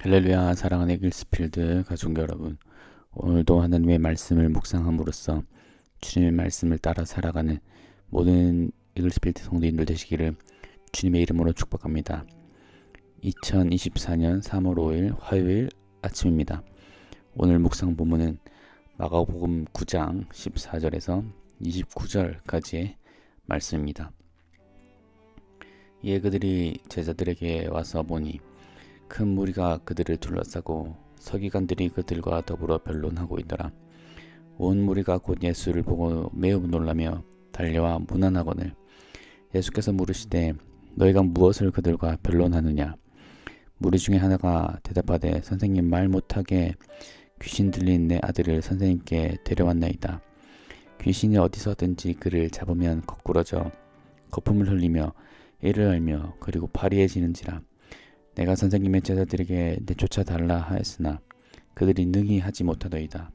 할렐루야 사랑하는 에글스필드 가족 여러분. 오늘도 하나님의 말씀을 묵상함으로써 주님의 말씀을 따라 살아가는 모든 에글스필드 성도인들 되시기를 주님의 이름으로 축복합니다. 2024년 3월 5일 화요일 아침입니다. 오늘 묵상 본문은 마가복음 9장 14절에서 29절까지의 말씀입니다. 이에 그들이 제자들에게 와서 보니 큰 무리가 그들을 둘러싸고 서기관들이 그들과 더불어 변론하고 있더라. 온 무리가 곧 예수를 보고 매우 놀라며 달려와 문안하거늘 예수께서 물으시되 너희가 무엇을 그들과 변론하느냐 무리 중에 하나가 대답하되 선생님 말 못하게 귀신 들린 내 아들을 선생님께 데려왔나이다. 귀신이 어디서든지 그를 잡으면 거꾸러져 거품을 흘리며 이를 알며 그리고 파리해지는지라 내가 선생님의 제자들에게 내쫓아 달라 하였으나 그들이 능히 하지 못하더이다.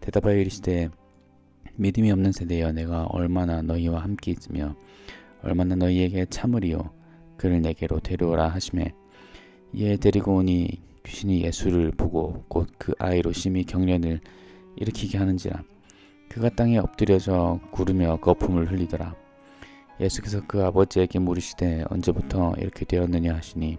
대답하여 이르시되 믿음이 없는 세대여 내가 얼마나 너희와 함께 있으며 얼마나 너희에게 참으리요? 그를 내게로 데려오라 하심에 이에 데리고 오니 귀신이 예수를 보고 곧 그 아이로 심히 경련을 일으키게 하는지라. 그가 땅에 엎드려져 구르며 거품을 흘리더라. 예수께서 그 아버지에게 물으시되 언제부터 이렇게 되었느냐 하시니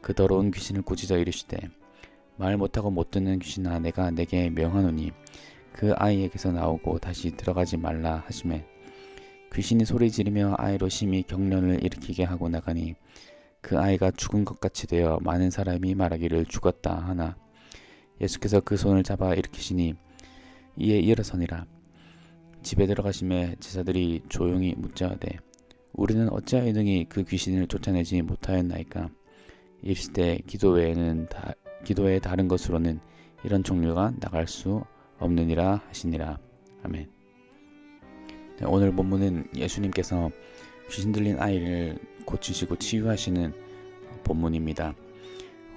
그 더러운 귀신을 꾸짖어 이르시되 말 못하고 못 듣는 귀신아 내가 내게 명하노니 그 아이에게서 나오고 다시 들어가지 말라 하심에 귀신이 소리 지르며 아이로 심히 경련을 일으키게 하고 나가니 그 아이가 죽은 것 같이 되어 많은 사람이 말하기를 죽었다 하나 예수께서 그 손을 잡아 일으키시니 이에 일어서니라. 집에 들어가심에 제자들이 조용히 묻자하되 우리는 어찌하여 능히 그 귀신을 쫓아내지 못하였나이까 이르시되 기도 외에는 다, 기도 외에 다른 것으로는 이런 종류가 나갈 수 없느니라 하시니라 아멘. 네, 오늘 본문은 예수님께서 귀신 들린 아이를 고치시고 치유하시는 본문입니다.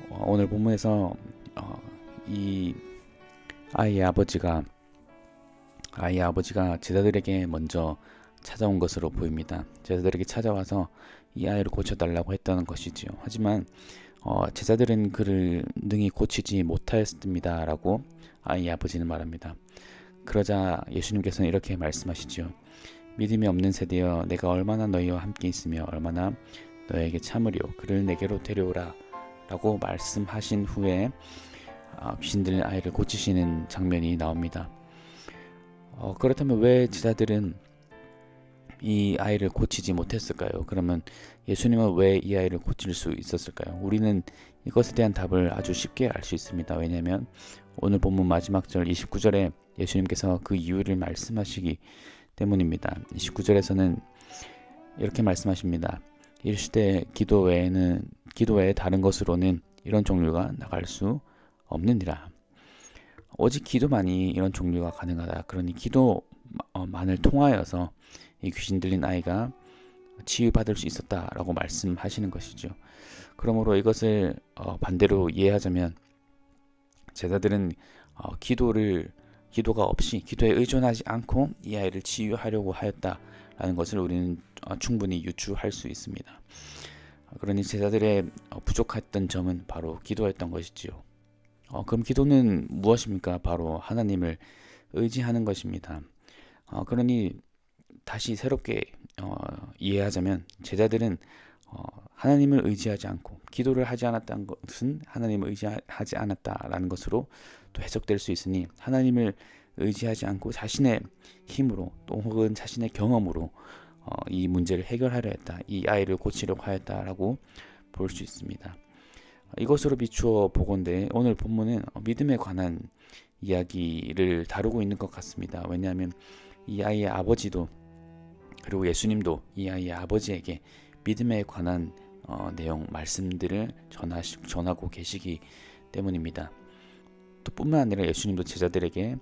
어, 오늘 본문에서 어, 이 아이의 아버지가 아이의 아버지가 제자들에게 먼저 찾아온 것으로 보입니다. 제자들에게 찾아와서 이 아이를 고쳐달라고 했다는 것이지요. 하지만 어, 제자들은 그를 능히 고치지 못하였습니다라고 아이 아버지는 말합니다. 그러자 예수님께서는 이렇게 말씀하시죠. 믿음이 없는 세대여 내가 얼마나 너희와 함께 있으며 얼마나 너에게 참으리오 그를 내게로 데려오라 라고 말씀하신 후에 어, 귀신 들린 아이를 고치시는 장면이 나옵니다. 어, 그렇다면 왜 제자들은 이 아이를 고치지 못했을까요? 그러면 예수님은 왜 이 아이를 고칠 수 있었을까요? 우리는 이것에 대한 답을 아주 쉽게 알 수 있습니다. 왜냐하면 오늘 본문 마지막 절 29절에 예수님께서 그 이유를 말씀하시기 때문입니다. 29절에서는 이렇게 말씀하십니다. 이르시되 기도 외에는 기도 외에 다른 것으로는 이런 종류가 나갈 수 없느니라. 오직 기도만이 이런 종류가 가능하다. 그러니 기도만을 통하여서 이 귀신 들린 아이가 치유받을 수 있었다라고 말씀하시는 것이죠. 그러므로 이것을 어, 반대로 이해하자면 제자들은 어, 기도를 기도가 없이 기도에 의존하지 않고 이 아이를 치유하려고 하였다라는 것을 우리는 어, 충분히 유추할 수 있습니다. 그러니 제자들의 부족했던 점은 바로 기도였던 것이지요. 어, 그럼 기도는 무엇입니까? 바로 하나님을 의지하는 것입니다. 어, 그러니 다시 새롭게 어, 이해하자면 제자들은 어, 하나님을 의지하지 않고 기도를 하지 않았다는 것은 하나님을 의지하지 않았다라는 것으로 또 해석될 수 있으니 하나님을 의지하지 않고 자신의 힘으로 또 혹은 자신의 경험으로 어, 이 문제를 해결하려 했다. 이 아이를 고치려고 하였다라고 볼 수 있습니다. 이것으로 비추어 보건대 오늘 본문은 믿음에 관한 이야기를 다루고 있는 것 같습니다. 왜냐하면 이 아이의 아버지도 그리고 예수님도 이 아이의 아버지에게 믿음에 관한 어, 내용 말씀들을 전하시, 전하고 계시기 때문입니다. 또 뿐만 아니라 예수님도 제자들에게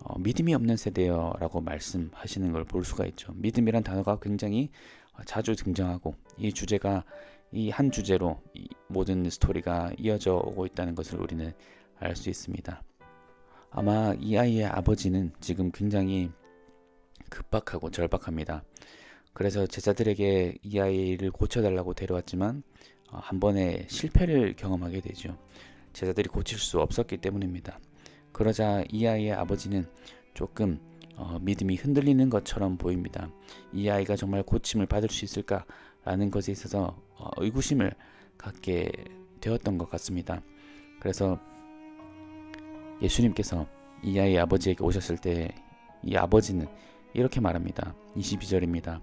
어, 믿음이 없는 세대여라고 말씀하시는 걸 볼 수가 있죠. 믿음이란 단어가 굉장히 어, 자주 등장하고 이 주제가 이 한 주제로 이 모든 스토리가 이어져 오고 있다는 것을 우리는 알 수 있습니다. 아마 이 아이의 아버지는 지금 굉장히 급박하고 절박합니다. 그래서 제자들에게 이 아이를 고쳐달라고 데려왔지만 어, 한 번에 실패를 경험하게 되죠. 제자들이 고칠 수 없었기 때문입니다. 그러자 이 아이의 아버지는 조금 어, 믿음이 흔들리는 것처럼 보입니다. 이 아이가 정말 고침을 받을 수 있을까라는 것에 있어서 어, 의구심을 갖게 되었던 것 같습니다. 그래서 예수님께서 이 아이 아버지에게 오셨을 때 이 아버지는 이렇게 말합니다. 22절입니다.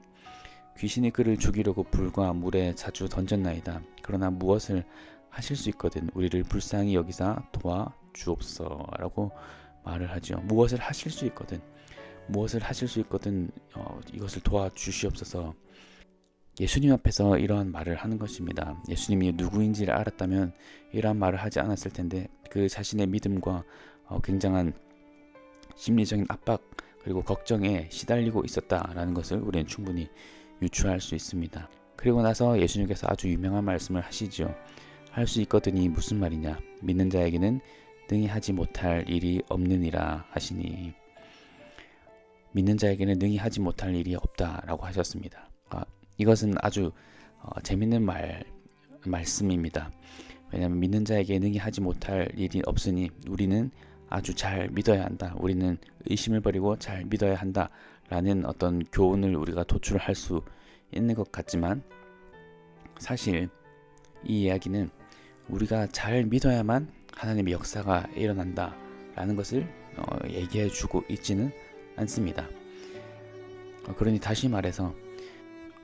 귀신이 그를 죽이려고 불과 물에 자주 던졌나이다. 그러나 무엇을 하실 수 있거든 우리를 불쌍히 여기사 도와 주옵소서라고 말을 하죠. 무엇을 하실 수 있거든 무엇을 하실 수 있거든 어, 이것을 도와 주시옵소서. 예수님 앞에서 이러한 말을 하는 것입니다. 예수님이 누구인지를 알았다면 이러한 말을 하지 않았을 텐데 그 자신의 믿음과 어, 굉장한 심리적인 압박 그리고 걱정에 시달리고 있었다라는 것을 우리는 충분히 유추할 수 있습니다. 그리고 나서 예수님께서 아주 유명한 말씀을 하시죠. 할수 있거든이 무슨 말이냐? 믿는 자에게는 능히 하지 못할 일이 없느니라 하시니 믿는 자에게는 능히 하지 못할 일이 없다라고 하셨습니다. 아, 이것은 아주 어, 재밌는 말 말씀입니다. 왜냐하면 믿는 자에게 능히 하지 못할 일이 없으니 우리는 아주 잘 믿어야 한다. 우리는 의심을 버리고 잘 믿어야 한다. 라는 어떤 교훈을 우리가 도출할 수 있는 것 같지만 사실 이 이야기는 우리가 잘 믿어야만 하나님의 역사가 일어난다. 라는 것을 어, 얘기해 주고 있지는 않습니다. 어, 그러니 다시 말해서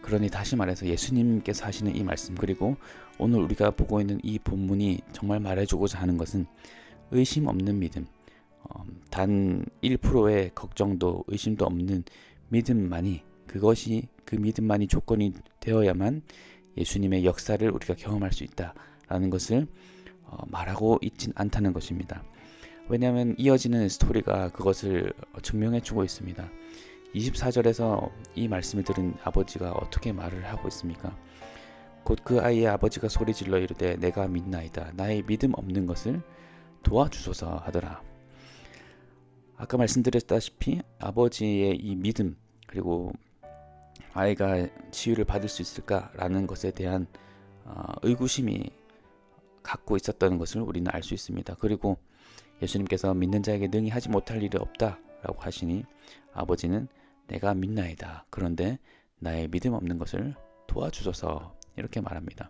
그러니 다시 말해서 예수님께서 하시는 이 말씀 그리고 오늘 우리가 보고 있는 이 본문이 정말 말해주고자 하는 것은 의심 없는 믿음, 어, 단 1%의 걱정도 의심도 없는 믿음만이 그것이 그 믿음만이 조건이 되어야만 예수님의 역사를 우리가 경험할 수 있다라는 것을 어, 말하고 있진 않다는 것입니다. 왜냐하면 이어지는 스토리가 그것을 증명해 주고 있습니다. 24절에서 이 말씀을 들은 아버지가 어떻게 말을 하고 있습니까? 곧 그 아이의 아버지가 소리질러 이르되 내가 믿나이다. 나의 믿음 없는 것을 도와주소서 하더라. 아까 말씀드렸다시피 아버지의 이 믿음 그리고 아이가 치유를 받을 수 있을까라는 것에 대한 어, 의구심이 갖고 있었던 것을 우리는 알 수 있습니다. 그리고 예수님께서 믿는 자에게 능히 하지 못할 일이 없다라고 하시니 아버지는 내가 믿나이다. 그런데 나의 믿음 없는 것을 도와주소서 이렇게 말합니다.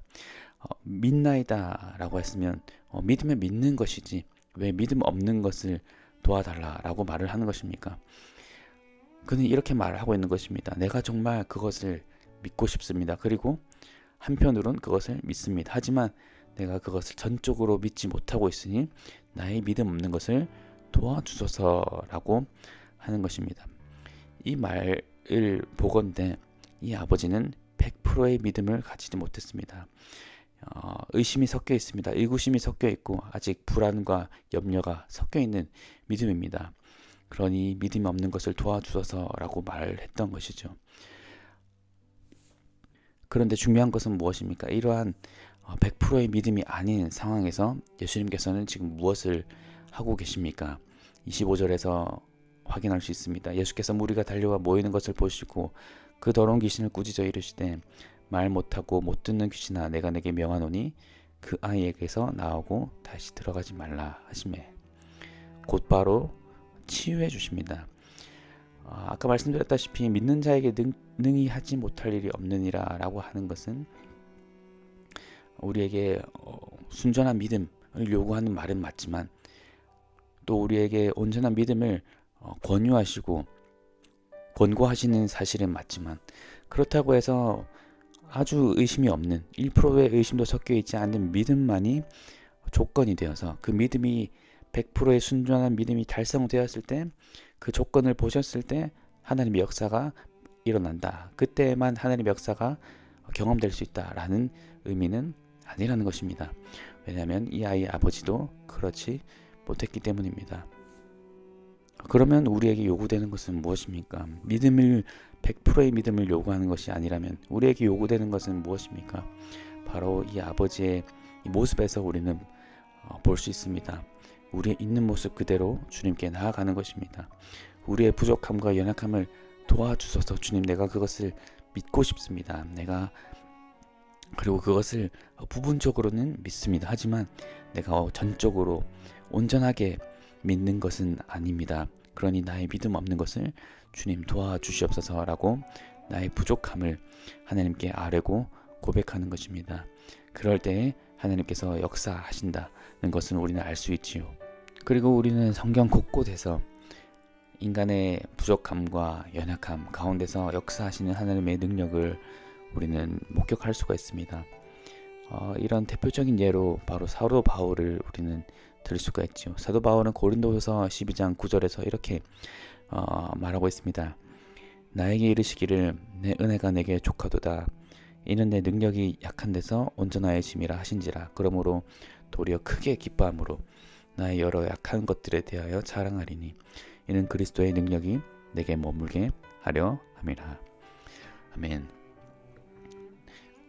어, 믿나이다라고 했으면 어, 믿으면 믿는 것이지 왜 믿음 없는 것을 도와달라라고 말을 하는 것입니까? 그는 이렇게 말을 하고 있는 것입니다. 내가 정말 그것을 믿고 싶습니다. 그리고 한편으론 그것을 믿습니다. 하지만 내가 그것을 전적으로 믿지 못하고 있으니 나의 믿음 없는 것을 도와주소서라고 하는 것입니다. 이 말을 보건대 이 아버지는 100%의 믿음을 가지지 못했습니다. 어, 의심이 섞여 있습니다. 의구심이 섞여 있고 아직 불안과 염려가 섞여 있는 믿음입니다. 그러니 믿음이 없는 것을 도와주소서라고 말을 했던 것이죠. 그런데 중요한 것은 무엇입니까? 이러한 100%의 어, 믿음이 아닌 상황에서 예수님께서는 지금 무엇을 하고 계십니까? 25절에서 확인할 수 있습니다. 예수께서 무리가 달려와 모이는 것을 보시고 그 더러운 귀신을 꾸짖어 이르시되 말 못하고 못 듣는 귀신아 내가 내게 명하노니 그 아이에게서 나오고 다시 들어가지 말라 하심에 곧바로 치유해 주십니다. 어, 아까 말씀드렸다시피 믿는 자에게 능, 능히 하지 못할 일이 없느니라 라고 하는 것은 우리에게 어, 순전한 믿음을 요구하는 말은 맞지만 또 우리에게 온전한 믿음을 어, 권유하시고 권고하시는 사실은 맞지만 그렇다고 해서 아주 의심이 없는 1%의 의심도 섞여 있지 않는 믿음만이 조건이 되어서 그 믿음이 100%의 순전한 믿음이 달성되었을 때 그 조건을 보셨을 때 하나님의 역사가 일어난다. 그때만 하나님의 역사가 경험될 수 있다라는 의미는 아니라는 것입니다. 왜냐하면 이 아이의 아버지도 그렇지 못했기 때문입니다. 그러면 우리에게 요구되는 것은 무엇입니까? 믿음을 100%의 믿음을 요구하는 것이 아니라면 우리에게 요구되는 것은 무엇입니까? 바로 이 아버지의 이 모습에서 우리는 어, 볼수 있습니다. 우리의 있는 모습 그대로 주님께 나아가는 것입니다. 우리의 부족함과 연약함을 도와주셔서 주님 내가 그것을 믿고 싶습니다. 내가 그리고 그것을 부분적으로는 믿습니다. 하지만 내가 전적으로 온전하게 믿는 것은 아닙니다. 그러니 나의 믿음 없는 것을 주님 도와주시옵소서라고 나의 부족함을 하나님께 아뢰고 고백하는 것입니다. 그럴 때 하나님께서 역사하신다는 것은 우리는 알 수 있지요. 그리고 우리는 성경 곳곳에서 인간의 부족함과 연약함 가운데서 역사하시는 하나님의 능력을 우리는 목격할 수가 있습니다. 어, 이런 대표적인 예로 바로 사도 바울을 우리는 들을 수가 있죠. 사도 바울은 고린도후서 12장 9절에서 이렇게 어, 말하고 있습니다. 나에게 이르시기를 내 은혜가 내게 족하도다. 이는 내 능력이 약한 데서 온전하의 짐이라 하신지라. 그러므로 도리어 크게 기뻐함으로 나의 여러 약한 것들에 대하여 자랑하리니 이는 그리스도의 능력이 내게 머물게 하려 함이라. 아멘.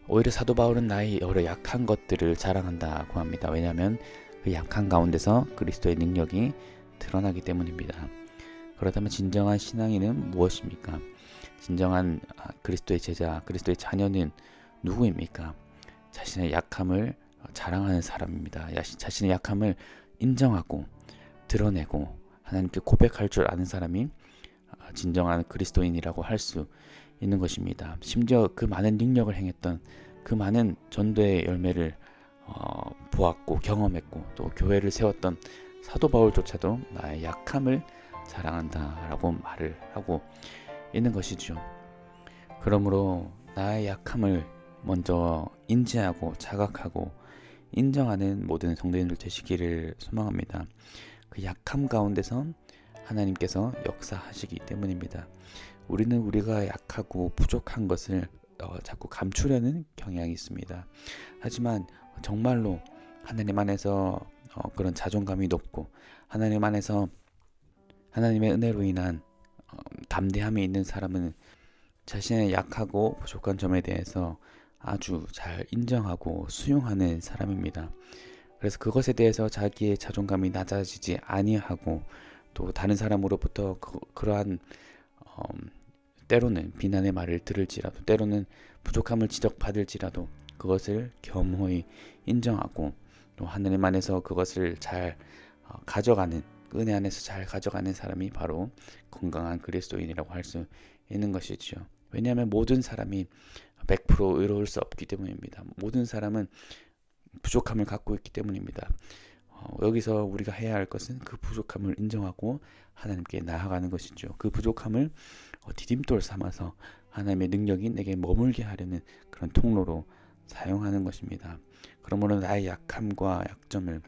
오히려 사도 바울은 나의 여러 약한 것들을 자랑한다고 합니다. 왜냐하면 그 약한 가운데서 그리스도의 능력이 드러나기 때문입니다. 그렇다면 진정한 신앙인은 무엇입니까? 진정한 아, 그리스도의 제자, 그리스도의 자녀는 누구입니까? 자신의 약함을 자랑하는 사람입니다. 자신의 약함을 인정하고 드러내고 하나님께 고백할 줄 아는 사람이 아, 진정한 그리스도인이라고 할 수 있는 것입니다. 심지어 그 많은 능력을 행했던 그 많은 전도의 열매를 어, 보았고 경험했고 또 교회를 세웠던 사도 바울조차도 나의 약함을 자랑한다라고 말을 하고 있는 것이죠. 그러므로 나의 약함을 먼저 인지하고 자각하고 인정하는 모든 성도인들 되시기를 소망합니다. 그 약함 가운데선 하나님께서 역사하시기 때문입니다. 우리는 우리가 약하고 부족한 것을 어, 자꾸 감추려는 경향이 있습니다. 하지만 정말로 하나님 안에서 어, 그런 자존감이 높고 하나님 안에서 하나님의 은혜로 인한 어, 담대함이 있는 사람은 자신의 약하고 부족한 점에 대해서 아주 잘 인정하고 수용하는 사람입니다. 그래서 그것에 대해서 자기의 자존감이 낮아지지 아니하고 또 다른 사람으로부터 그, 러한 어, 때로는 비난의 말을 들을지라도 때로는 부족함을 지적받을지라도 그것을 겸허히 인정하고 또 하나님 안에서 그것을 잘 어, 가져가는 은혜 안에서 잘 가져가는 사람이 바로 건강한 그리스도인이라고 할 수 있는 것이지요. 왜냐하면 모든 사람이 100% 의로울 수 없기 때문입니다. 모든 사람은 부족함을 갖고 있기 때문입니다. 어, 여기서 우리가 해야 할 것은 그 부족함을 인정하고 하나님께 나아가는 것이죠. 그 부족함을 어, 디딤돌 삼아서 하나님의 능력이 내게 머물게 하려는 그런 통로로 사용하는 것입니다. 그러므로 나의 약함과 약점을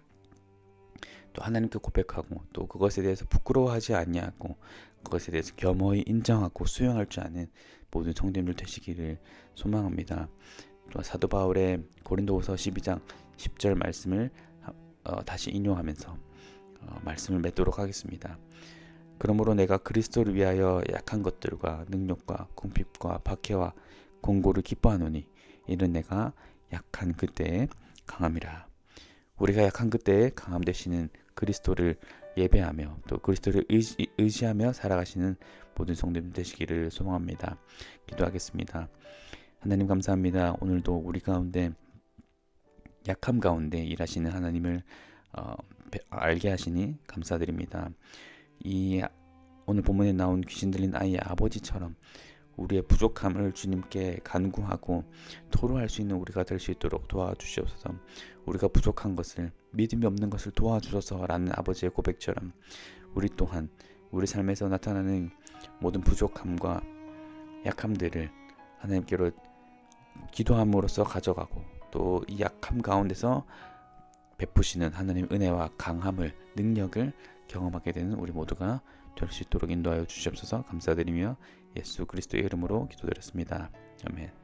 또 하나님께 고백하고 또 그것에 대해서 부끄러워하지 아니하고 그것에 대해서 겸허히 인정하고 수용할 줄 아는 모든 성도님들 되시기를 소망합니다. 또 사도 바울의 고린도후서 12장 10절 말씀을 어, 다시 인용하면서 어, 말씀을 맺도록 하겠습니다. 그러므로 내가 그리스도를 위하여 약한 것들과 능력과 궁핍과 박해와 공고를 기뻐하노니 이는 내가 약한 그때에 강함이라. 우리가 약한 그때에 강함 되시는 그리스도를 예배하며 또 그리스도를 의지, 의지하며 살아가시는 모든 성도님 되시기를 소망합니다. 기도하겠습니다. 하나님 감사합니다. 오늘도 우리 가운데 약함 가운데 일하시는 하나님을 어, 알게 하시니 감사드립니다. 이 오늘 본문에 나온 귀신 들린 아이의 아버지처럼 우리의 부족함을 주님께 간구하고 토로할 수 있는 우리가 될 수 있도록 도와주시옵소서. 우리가 부족한 것을 믿음이 없는 것을 도와주소서라는 아버지의 고백처럼 우리 또한 우리 삶에서 나타나는 모든 부족함과 약함들을 하나님께로 기도함으로써 가져가고 또 이 약함 가운데서 베푸시는 하나님 은혜와 강함을 능력을 경험하게 되는 우리 모두가 될 수 있도록 인도하여 주시옵소서 감사드리며 예수 그리스도의 이름으로 기도드렸습니다. 아멘.